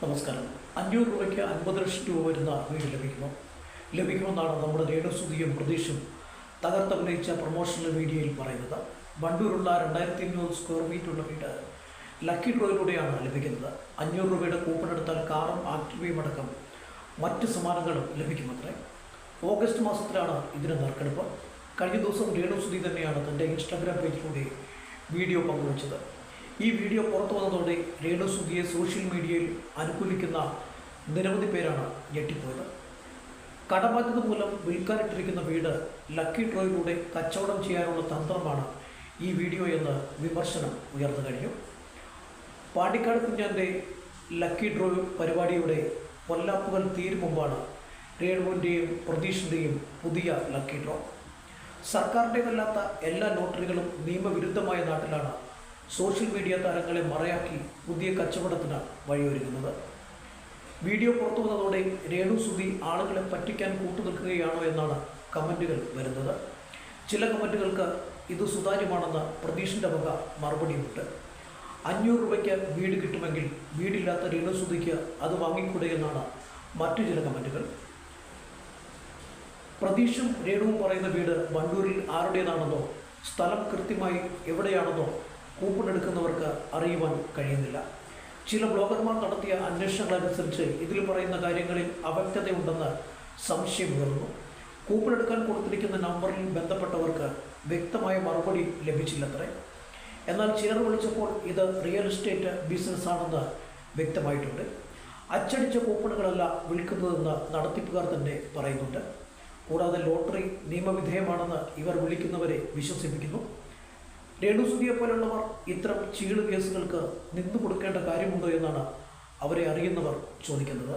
നമസ്കാരം. അഞ്ഞൂറ് രൂപയ്ക്ക് അൻപത് ലക്ഷം രൂപ വരുന്ന വീട് ലഭിക്കുമോ? ലഭിക്കുമെന്നാണ് നമ്മുടെ രേണുസുതിയും പ്രതീഷും തകർത്തഭിനയിച്ച പ്രൊമോഷണൽ വീഡിയോയിൽ പറയുന്നത്. വണ്ടൂരുള്ള രണ്ടായിരത്തി അഞ്ഞൂറ് സ്ക്വയർ ഫീറ്റുള്ള വീട് ലക്കി ഡ്രോയിലൂടെയാണ് ലഭിക്കുന്നത്. അഞ്ഞൂറ് രൂപയുടെ കൂപ്പൺ എടുത്താൽ കാറും ആക്ടിവയും അടക്കം മറ്റ് സമ്മാനങ്ങളും ലഭിക്കുമത്രേ. ഓഗസ്റ്റ് മാസത്തിലാണ് ഇതിന് നറുക്കെടുപ്പ്. കഴിഞ്ഞ ദിവസം രേണുസുതി തന്നെയാണ് തന്റെ ഇൻസ്റ്റാഗ്രാം പേജിലൂടെ വീഡിയോ പങ്കുവച്ചത്. ഈ വീഡിയോ പുറത്തു വന്നതോടെ രേണു സുഖിയെ സോഷ്യൽ മീഡിയയിൽ അനുകൂലിക്കുന്ന നിരവധി പേരാണ് ഞെട്ടിപ്പോയത്. കടബാധ്യത മൂലം വിൽക്കാനിട്ടിരിക്കുന്ന വീട് ലക്കി ഡ്രോയിലൂടെ കച്ചവടം ചെയ്യാനുള്ള തന്ത്രമാണ് ഈ വീഡിയോ എന്ന് വിമർശനം ഉയർന്നു കഴിഞ്ഞു. പാണ്ടിക്കാട് കുഞ്ഞാന്റെ ലക്കി ഡ്രോ പരിപാടിയുടെ കൊല്ലാപ്പുകൾ തീരും മുമ്പാണ് രേണുവിന്റെയും പ്രതീഷിന്റെയും പുതിയ ലക്കി ഡ്രോ. സർക്കാരിന്റേതല്ലാത്ത എല്ലാ ലോട്ടറികളും നിയമവിരുദ്ധമായ നാട്ടിലാണ് സോഷ്യൽ മീഡിയ താരങ്ങളെ മറയാക്കി പുതിയ കച്ചവടത്തിന് വഴിയൊരുങ്ങുന്നത് വീഡിയോ പുറത്തു വന്നതോടെ രേണു സുധി ആളുകളെ പറ്റിക്കാൻ കൂട്ടുനിൽക്കുകയാണോ എന്നാണ് കമന്റുകൾ വരുന്നത്. ചില കമന്റുകൾക്ക് ഇത് സുതാര്യമാണെന്ന് പ്രതീഷിന്റെ വക മറുപടിയുമുണ്ട്. അഞ്ഞൂറ് രൂപയ്ക്ക് വീട് കിട്ടുമെങ്കിൽ വീടില്ലാത്ത രേണു സുധിക്ക് അത് വാങ്ങിക്കൂടെ എന്നാണ് മറ്റു ചില കമന്റുകൾ പ്രതീഷും രേണുവും പറയുന്ന വീട് വണ്ടൂരിൽ ആരുടേതാണെന്നോ സ്ഥലം കൃത്യമായി എവിടെയാണെന്നോ കൂപ്പൺ എടുക്കുന്നവർക്ക് അറിയുവാൻ കഴിയുന്നില്ല. ചില ബ്ലോഗർമാർ നടത്തിയ അന്വേഷണങ്ങളനുസരിച്ച് ഇതിൽ പറയുന്ന കാര്യങ്ങളിൽ അവ്യക്തതയുണ്ടെന്ന് സംശയമുയർന്നു കൂപ്പൺ എടുക്കാൻ കൊടുത്തിരിക്കുന്ന നമ്പറിൽ ബന്ധപ്പെട്ടവർക്ക് വ്യക്തമായ മറുപടി ലഭിച്ചില്ലത്രേ. എന്നാൽ ചിലർ വിളിച്ചപ്പോൾ ഇത് റിയൽ എസ്റ്റേറ്റ് ബിസിനസ്സാണെന്ന് വ്യക്തമായിട്ടുണ്ട്. അച്ചടിച്ച കൂപ്പണുകളല്ല വിൽക്കുന്നതെന്ന് നടത്തിപ്പുകാർ തന്നെ പറയുന്നുണ്ട്. കൂടാതെ ലോട്ടറി നിയമവിധേയമാണെന്ന് ഇവർ വിളിക്കുന്നവരെ വിശ്വസിപ്പിക്കുന്നു. രേണുസുതിയെ പോലുള്ളവർ ഇത്തരം ചീട് കേസുകൾക്ക് നിന്നു കൊടുക്കേണ്ട കാര്യമുണ്ടോ എന്നാണ് അവരെ അറിയുന്നവർ ചോദിക്കുന്നത്.